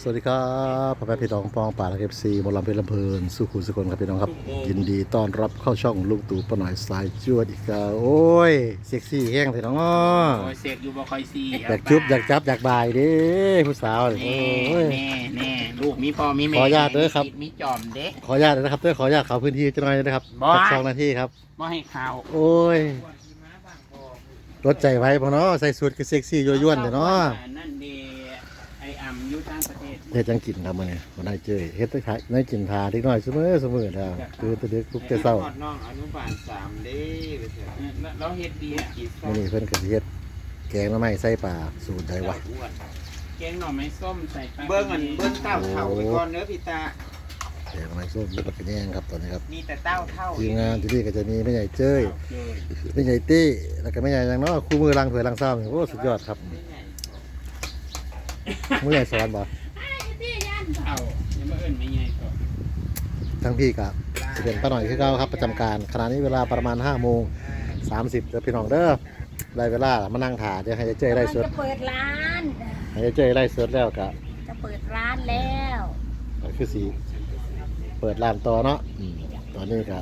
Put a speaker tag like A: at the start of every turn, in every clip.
A: สวัสดีครับพ่อแม่พี่น้องปองป่าและเอฟซีบอลลัมเพลำเพลินสุขุมสุคนครับพี่น้องครับ ยินดีต้อนรับเข้าช่องลุงตู่ปะหน่อยสายจวดอีกแล้วโอ้ยเซ็กซี่แห้งพี่น้องอ้อ
B: โอ้ยเสกอยู่บ่ค่อยซี
A: อยากจุบอยากจับอยากบายเด้ผู้สาวนี่
B: แน่
A: โอ้ย
B: แน่แน่ลูกมีพ่อมีแม่
A: ขออนุญาตเด้อครับ
B: มีจอมเด็ก
A: ขออนุญาตนะครับเด้อขออนุญาตเขาพื้นที่จะหน่อยนะครับ
B: บ่
A: สักสองนาทีครับ
B: บ่ให้ข่าว
A: โอ้ยรถใจไว้พอเนาะใส่สูทก็เซ็กซี่ยั่วยวนเด้อเนาะ
B: นั่นเด
A: ฮ็ดจังกินครับมื้อนี้บ่ได้เจอเฮ็ดได้ขายได้กินทาเล็กน้อยเสมอเสมอแล้วคือแตะดึกทุกแต่เช้า
C: ฮอดน้องอนุบาลสามเด้ไปเถอะ
B: เออแล้วเราเฮ็ดดีอะ
C: กิน
A: มื้อนี้เพิ่นก็สิเฮ็ดแกงหน่อไม้ใส่ปลาสูตรใดวะ
C: อ้วน
B: แกงหน่อไม้ส้มใส่ปลา
C: เบิ้งอันเบิ้งเต้าเท่าไปก่อนเนื้อพี่ตา
A: แกงหน่อไม้ส้มแล้วก็แยงครับตอนนี้ครับ
C: มีแต่เต้าเท่า
A: ทีมงานที่นี่ก็จะมีแม่ใหญ่เจ้ย
B: เจ้ย
A: แม่ใหญ่ตี้แล้วก็แม่ใหญ่ยังเนาะคู่มือล้างถ้วยล้างซ้ำโอ้สุดยอดครับมื้อใหญ่สอนบ่
B: เอาอย่ามาเอิ้นไม่ใหญ่ก่อน
A: ทั้งพี่กับสิเป็นป้าหน่อยคือเก่าครับประจำการขณะนี้เวลาประมาณ5โมง30เด้อพี่น้องเด้อได้เวลามานั่งถ่าเดี๋ยวให้เจ้ยไล่สด
D: จะเปิดร้าน
A: ให้เจ้ยไล่สดแล้วก็
D: จะเปิดร้านแล้ว
A: ก็คือสิเปิดร้านต่อเนาะอืมตอนนี้ก็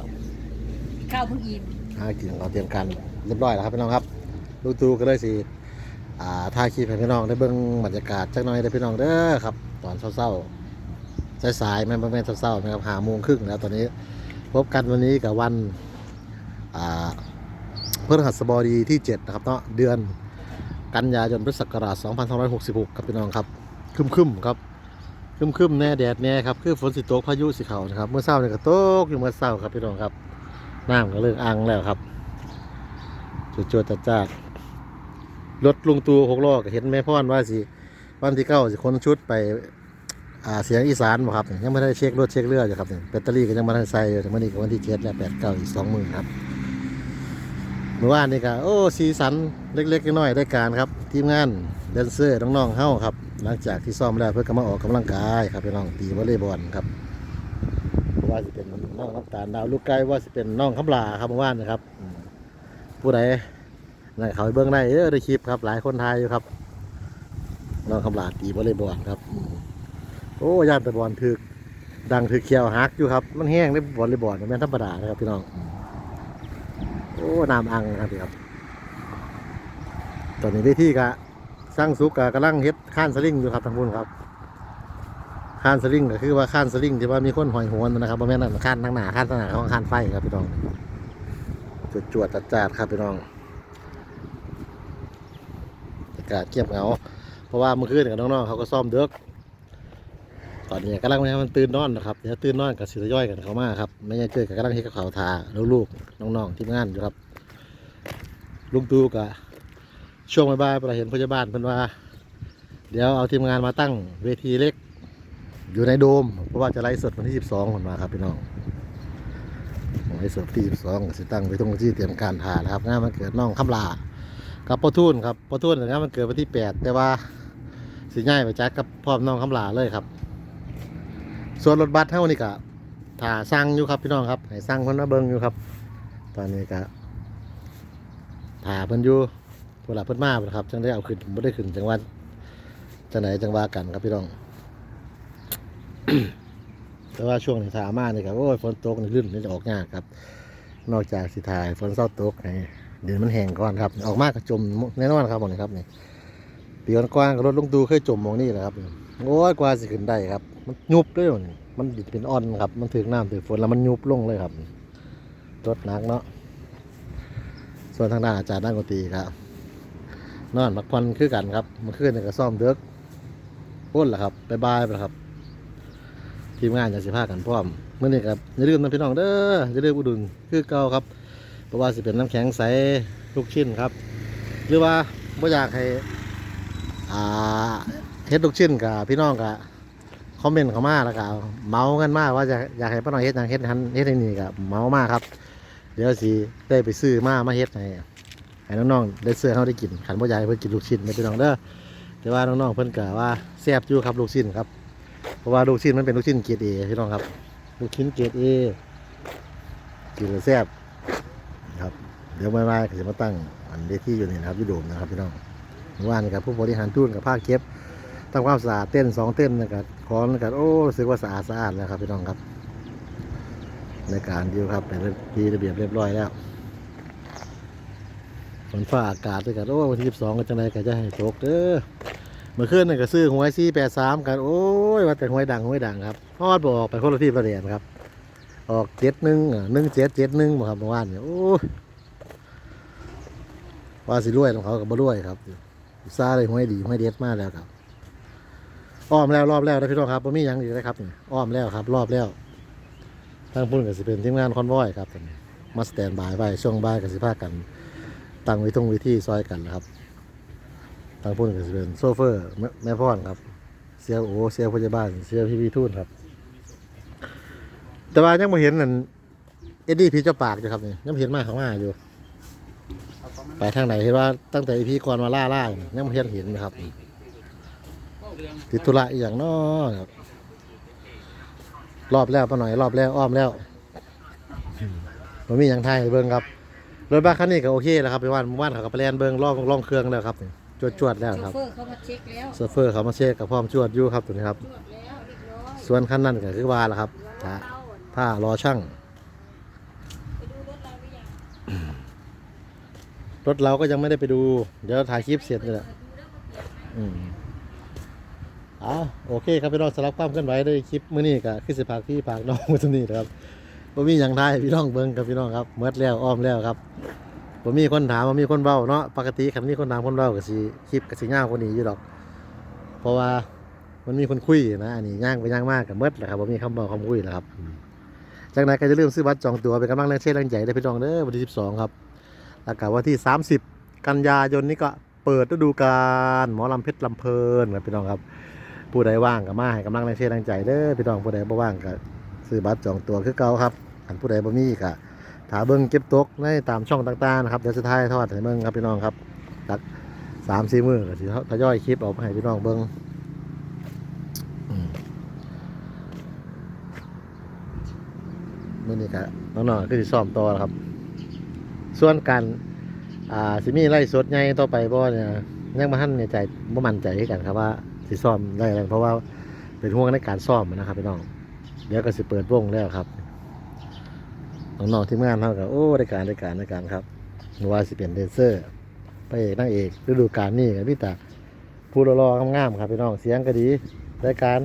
D: ข้าวเพิ่งอิ่ม
A: หากินเราเตรียมการเรียบร้อยแล้วครับพี่น้องครับลูกตูก็เลยสิ อ่าถ่ายคลิปให้พี่น้องได้เบิ่งบรรยากาศจักหน่อยได้พี่น้องเด้อครับ ตอนเช้าๆสายๆแม่นแม่นเช้าๆนะครับหาโมงครึ่งแล้วตอนนี้พบกันวันนี้กับวันอ่าพฤหัสบดีที่ 7 นะครับเนาะเดือนกันยายนพุทธศักราช2566 ครับพี่น้องครับครึมๆครับครึมๆแน่แดดแน่ครับคือฝนสิตกพายุสิเขานะครับ เมื่อเช้าเนี่ยก็ตกอยู่เมื่อเช้าครับพี่น้องครับน้ำก็เลิกอังแล้วครับจุดจดจัดจ้า รถลุงตูหกล้อก็เห็นแม่พ่อนว่าสิวันที่เก้าสิคนชุดไปอ่าเสียงอีสานบ่ครับยังไม่ได้เช็ครถเช็คเรืออยู่ครับนี่แบตเตอรี่ก็ยังไม่ได้ใส่อยู่ถึงวันนี้ก็วันที่เจ็ดแล้วแปดเก้าอีกสองหมื่นครับเมื่อวานนี่ก็โอ้สีสันเล็กๆน้อยๆได้การครับ ทีมงานแดนเซอร์น้องๆเฮ้าครับ หลังจากที่ซ้อมแล้วเพื่อก็มาออกกำลังกายครับพี่น้องตีวอลเลย์บอลครับว่าสิเป็นน้องน้ำตาลดาวลูกไก่ว่าสิเป็นน้องคำลาครับเมื่อวานนะครับ ผู้ใด นั่นเขาเบื้องในเออได้คลิปครับ หลายคนไทยอยู่ครับน้องคำลาตีบอลเลยบอลครับ โอ้ย่านตะบอลถึกดังถึกเขียวฮักอยู่ครับ มันแห้งได้บอลเลยบอลแม่นธรรมดานะครับพี่น้อง โอ้น้ำอังครับพี่ครับ ตอนนี้เวทีกะสร้างสุกกะกำลังเฮ็ดข้านสลิงอยู่ครับทางบุญครับข้านสลิงก็คือว่าข้านสลิงที่ว่ามีคนหอยหวนนะครับแม่นั่นข้านทางหนาข้านทางหนาของข้านไฟครับพี่น้องจวดจวดจัดจัดครับพี่น้อง กาศเงียบเหงา เพราะว่าเมื่อคืนกับน้องๆเขาก็ซ่อมเด็กตอนนี้กำลังมันตื่นนอนนะครับเดี๋ยวตื่นนอนกับสิทย่อยกันเขามาครับไม่ใช่เจอกับกำลังเฮ็ดกับเขาทาลูกๆน้องๆทีมงานอยู่ครับ ลุงตูกับช่วงบ่ายๆเราเห็นพยาบาลเพิ่นว่า เดี๋ยวเอาทีมงานมาตั้งเวทีเล็ก อยู่ในโดม เพราะว่าจะไลฟ์สดวันที่12คนมาครับพี่น้องไลฟ์สดที่12ก็สิตั้งไว้ตรงที่เตรียมการถ่านะครับงานมันเกิดน้องคำลา กับปอทูนครับปอทูนงานมันเกิดวันที่8แต่ว่าสิง่ายไปจัดกับพ่อมน้องคำลาเลยครับ ส่วนรถบัสเท่านี่ก็ถ่าสร้างอยู่ครับพี่น้องครับให้สร้างคนมาเบิงอยู่ครับ ตอนนี้ก็ถ่าเพิ่นอยู่เวลาเพิ่นมาเพิ่นครับจังได้เอาขึ้นไม่ได้ขึ้นจังหวัดจังไหนจังว่ากันครับพี่น้องแต่ว่าช่วงนี้ถ่ามาเนี่ยครับโอ้ยฝนตกนี่ลื่นนี่จะออกยากครับ นอกจากสิถ่ายฝนเศร้าตกให้ เดี๋ยวมันแห้งก่อนครับ ออกมากก็จมแน่นอนครับหมดนี้ครับนี่ปีกว้างรถลุงตูเคยจมมองนี่แหละครับโอ้ยกว่าสิขึ้นได้ครับ มันยุบด้วยมันมันดิดเป็นอ่อนครับ มันถึงน้ำถึงฝนแล้วมันยุบลงเลยครับรถนักเนาะส่วนทางด้านอาจารย์ด้านกตีครับนอนพักผ่อนคือกันครับมื่อคืนนี่ก็ซ่อมเด็กพ้นแหละครับบายบายไปล้วครับ ทีมงานอยากสิพากันพร้อมเมื่อนี้ครับอย่าลืมนะพี่น้องเด้ออย่าลืมอุดหนุนคือเก่าครับ ราะว่าสิเป็นน้ำแข็งใสลูกชิ้นครับ หรือว่าบ่อยากให้อ่าเฮ็ดลูกชิ้นกับพี่น้องกับคอมเมนต์เข้ามาแล้วก็เมากันมากว่าจะอยากให้ป้าน้อยเฮ็ดหยังเฮ็ดหันเฮ็ดให้นี่กับเมามากครับ เดี๋ยวสิได้ไปซื้อมามาเฮ็ดให้ให้น้องๆได้เสื้อเขาได้กินขันบ่อให้เพิ่นกินลูกชิ้นนะพี่น้องเด้อแต่ว่าน้องๆเพิ่อนก็ว่าแซ่บอยู่ครับลูกชิ้นครับ เพราะว่าลูกชิ้นมันเป็นลูกชิ้นเกรดเอพี่น้องครับ ลูกชิ้นเกรดเอกินแล้วแซ่บ ครับเดี๋ยวไม่ไม่ก็จะมาตั้งอันเวทีอยู่นี่นะครับยูโดมนะครับพี่น้องเมื่อวานนครับผู้บริหารทุนกับภาคเก็บทำความสะอาดเต้นสองเต้นนะครับของนะครับโอ้รู้สึกว่าสะอาดสะอาดแล้วครับพี่น้องครับ ในการดีครับเป็นที่ระเบียบเรียบร้อยแล้วฝนฟ้าอากาศด้วยกันโอ้วันที่สิบสองก็จะไหนก็จะให้ตกเด้อเมื่อคืนนี่ก็ซื้อหวยซี่แปดสามกันโอ้ยว่าแต่หวยดังหวยดังครับฮอดบออกไปคนละที่ประเดียนครับ ออกเจ็ดหนึ่งหนึ่งเจ็ดเจ็ดหนึ่งครับเมื่อวานเนี่ยโอ้ว่าสิรวยของเขากับบ่รวยครับซาเลยหวยดีหวยเด็ดมากแล้วครับอ้อมแล้วรอบแล้วนะพี่น้องครับบ่มียังอีกนะครับอ้อมแล้วครับ รอบแล้วทางพุ่นก็สิเป็นทีมงานคอนวอยครับมาสแตนบายไว้ช่วงบ่ายก็สิพาคกันตั้งไว้ตรงวิธีซอยกันนะครับทางพุ่นก็สิเป็นโซเฟอร์แม่แม่พ่อนครับเสียโอเสียพยาบาลเสียพี่พี่ทุ่นครับ แต่ว่ายังไม่เห็นนั่นเอ็ดดี้พีเจ้าปากอยู่ครับนี่ยังบ่เห็นมาข้างหน้าอยู่ ไปทางไหนเห็นว่าตั้งแต่อีพีก่อนมาล่าล่านี่ยังไม่เห็นเห็นนะครับติดธุระอหย่างน้อครับรอบแล้วปะหน่อยรอบแล้วอ้อมแล้วมันมีอย่างไทยเบิ้งครับรถบัสคันนี้ก็โอเคแล้วครับไปว่านว่านเขาก็ไปแลนเบิ้งล่องล่องเครื่องแล้วครับนี่จวดจวดๆแล้ว
D: โช
A: ครับ
D: เฟอร์เขามาเช็คแล้ว
A: โซเฟอร์เขามาเช็คกับพร้อมจวดอยู่ครับตัวนี้ครับ
D: ตรวจแล้วเรียบร้อย
A: ส่วนคันนั้นก็คือว่าแหละครับ ถ้า
D: เรา
A: ถ้ารอช่าง
D: ไปดูรถเราหรือยัง
A: รถเราก็ยังไม่ได้ไปดู เดี๋ยวถ่ายคลิปเสร็จนี่แหละอืมเอาโอเคครับพี่น้องสำหรับความเคลื่อนไหวในคลิปมื้อนี้ก็คือสิพากพี่พากน้องมื้อตัวนี้นะครับบ่มีหยังได้พี่น้องเบิ่งครับพี่น้องครับเมื่อแล้วอ้อมแล้วครับบ่มีคนถามบ่มีคนเว้าเนาะปกติคันมีคนถามคนเว้าก็สิคลิปก็สิยาวกว่านี้อยู่ดอก เพราะว่ามันมีคนคุยนะอันนี้ย่างไปย่างมากกับเมื่อแหละครับบ่มีคำเว้าคำคุยแล้วครับอืม จากนั้นก็จะเริ่มซื้อบัตรจองตั๋วเป็นกำลังแรงเชียร์แรงใจได้พี่น้องเด้อวันที่ 12 ครับแล้วก็วันที่ 30 กันยายนนี้ก็เปิดฤดูกาลหมอลำเพชรลำเพลินครับพี่น้องครับ ผู้ใดว่างก็มาให้กำลังแรงเชียร์แรงใจเด้อพี่น้องผู้ใดบ่ว่างก็ซื้อบัตรจองตั๋วคือเก่าครับอันผู้ใดบ่มีก็ถาเบิ่งเก็บตกในตามช่องต่างๆนะครับเดี๋ยวสุดท้ายทอดให้เบิ่งครับพี่น้องครับจากสามสี่มือก็สิทยอยคลิปออกมาให้พี่น้องเบิ่งอืม มื้อนี้ก็น้องๆก็สิซ้อมต่อแล้วครับ ส่วนการอ่าสิมีไล่สดใหญ่ต่อไปบ่เนี่ยยังบ่ทันในใจบ่มั่นใจคือกันครับว่าสิซ้อมได้อะไรเพราะว่าเป็นห่วงในการซ้อมนะครับพี่น้องเดี๋ยวก็สิเปิดวงแล้วครับน้องๆทีมงานเฮาก็โอ้ได้การได้การได้การครับว่าสิเป็นแดนเซอร์พระเอกนางเอกฤดูกาลนี้ก็มีแต่ผู้รอๆงามๆครับพี่น้องเสียงก็ดีรายการ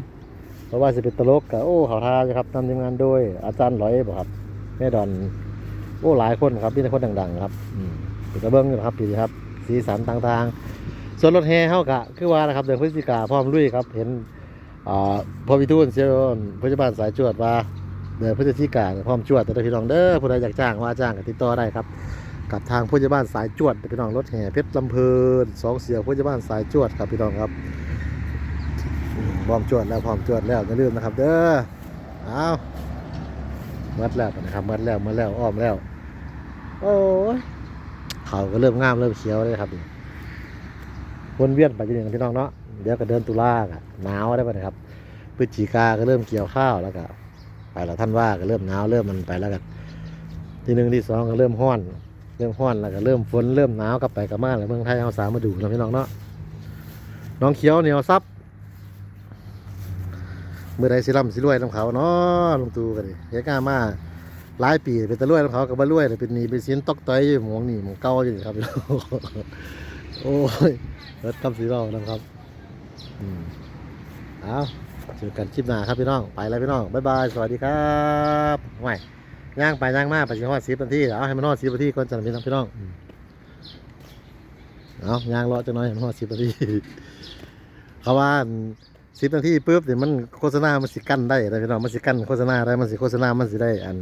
A: เพราะว่าสิเป็นตลกก็โอ้เขาทาครับนำทีมงานโดยอาจารย์หลอยบ่ครับแม่ดอนโอ้หลายคนครับมีแต่คนดัง ๆ ครับอืมเป็นกระเบื้องอยู่ครับพี่ครับ สีสันต่างๆ ส่วนรถแห่เฮากะคือว่านะครับเดือนพฤศจิกาพร้อมลุยครับ เห็นอ่าพอพิทูลเซียนพยาบาลสายจวดว่าเดือนพฤศจิกาพร้อมจวดแต่พี่น้องเด้อผู้ใดอยากจ้างว่าจ้างก็ติดต่อได้ครับ กับทางพยาบาลสายจวดพี่น้องรถแห่เพชรลำเพลินสองเสียพยาบาลสายจวดครับพี่น้องครับ พร้อมจวดแล้วพร้อมจวดแล้วอย่าลืมนะครับ เด้อเอาเมื่อแล้วนะครับเมื่อแล้วเมื่อแล้วอ้อมแล้ว โอ้ยเขาก็เริ่มงามเริ่มเขียวเลยครับนี่วนเวียนไปจนถึงพี่น้องเนาะเดี๋ยวก็เดินตุลาก็หนาวได้ป่ะนะครับพฤศจิกาก็เริ่มเกี่ยวข้าวแล้วก็ไปแล้วท่านว่าก็เริ่มหนาวเริ่มมันไปแล้วกันที่หนึ่งที่สองก็เริ่มห้อนเริ่มห้อนแล้วก็เริ่มฝนเริ่มหนาวกลับไปกลับมาแล้วเมืองไทยเอาสามมาดูแล้วพี่น้องเนาะน้องเขียวเหนียวซับ เมื่อใดสิร่ำสิรวยน้ำเขาเนาะลุงตูกันดิเฮียกล้ามาหลายปีเป็นตะลุยของเขากับบ่ลุ่ยเลยเป็นหนีเป็นสินตอกต้อยอยู่หมองนี่หมองเก่าอยู่นี่ครับโอ้ยเลิศคำสีเรานะครับอืมเอาเจอกันคลิปหน้าครับพี่น้องไปแล้วพี่น้องบ๊ายบายสวัสดีครับไม่ย่างไปย่างมาไปสิฮอดสิบนาทีเอาให้มันฮอดสิบนาทีก่อนจะพี่น้องพี่น้องเอาย่างรอจังน้อยให้มันฮอดสิบนาทีเขาว่า สิบนาทีปุ๊บเดี๋ยวมันโฆษณา มันสิกั้นได้นะพี่น้องมันสิกั้นโฆษณาได้ มันสิโฆษณา มันสิได้ อัน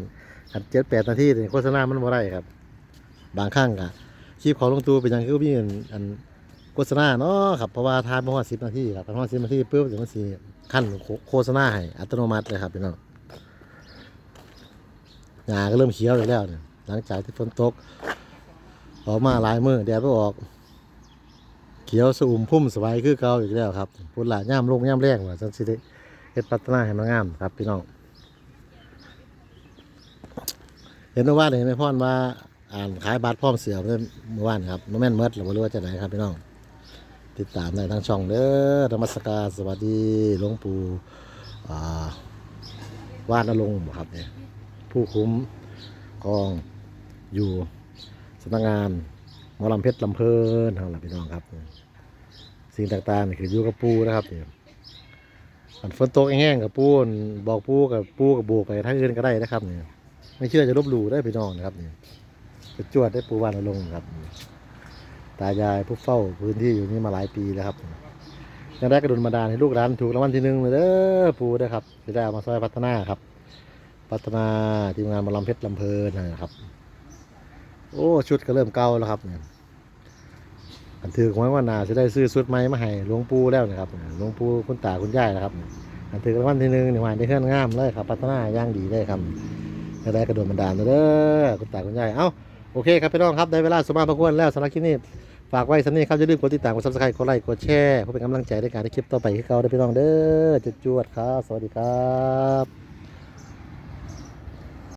A: อันเจ็ดแปดนาทีเนี่ยโฆษณา มันบ่ได้ครับ บางครั้งอะคลิปของลงตูเป็นอย่างคือมีอันอันโฆษณาเนาะครับ เพราะว่าทานมาฮอดสิบนาทีครับพอฮอดสิบนาทีปุ๊บเดี๋ยวมันสิขั้นโฆโฆษณาให้อัตโนมัติเลยครับพี่น้องหญ้าก็เริ่มเขียวอีกแล้วเนี่ยหลังจากที่ฝนตก ออกมาหลายมือแดดไม่ออก เขียวสูมพุ่มสบายคือเก่าอีกแล้วครับพุ่นหลาย่ามลงย่ามแรงว่าจังสิได้เฮ็ดพัฒนาให้มันงามครับพี่น้อง เห็นเมื่อวานเห็นไหมพ่อนว่าอ่านขายบัตรพร้อมเสือเมื่อวานครับโมแม่นเมดหรือว่ารู้ว่าจะไหนครับพี่น้อง ติดตามในทางช่องเด้อนมัสการสวัสดีหลวงปู่ว่านนรงค์ครับเนี่ยผู้คุ้มกองอยู่สำนักงาน หมอลำเพชรลำเพลินทางหลัพี่น้องครับ สิ่งต่างๆนี่คืออยู่กับปูนะครับเนี่ยอันฝนตกแห้งกับปูนบอกปูกับปูกับโบกไปทางอื่นก็ได้นะครับเนี่ยไม่เชื่อจะลบหลู่ได้พี่น้องนะครับเนี่ยไปจวดได้ปูวานนรงค์ครับ ตายายผู้เฝ้าพื้นที่อยู่นี่มาหลายปีแล้วครับยังได้กระดุนมาดานให้ลูกร้านถูกรางวัลที่หนึ่งเลยเด้อปูเด้ครับจะได้เอามาซอยพัฒนาครับ พัฒนาทีมงานมาลำเพชรลำเพลินนะครับ โอ้ชุดก็เริ่มเก่าแล้วครับเนี่ยอันถือไว้ว่านาจะได้ซื้อชุดใหม่มาให้หลวงปู่แล้วนะครับหลวงปู่คุณตาคุณยายนะครับอันถือรางวัลที่หนึ่งนี่หวานได้เพื่อนงามเลยครับ พัฒนาย่างดีเลยครับจะได้กระโดดบันดาลเด้อคุณตาคุณยายเอ้าโอเคครับพี่น้องครับได้เวลาสมาพระควรแล้วสำหรับคลิปนี้ฝากไว้สำนี้ครับอย่าลืมกดติดตามกดซับสไครต์กดไลค์กดแชร์เพื่อเป็นกำลังใจในการที่คลิปต่อไปให้เขาได้พี่น้องเด้อจุดจวดครับ สวัสดีครับ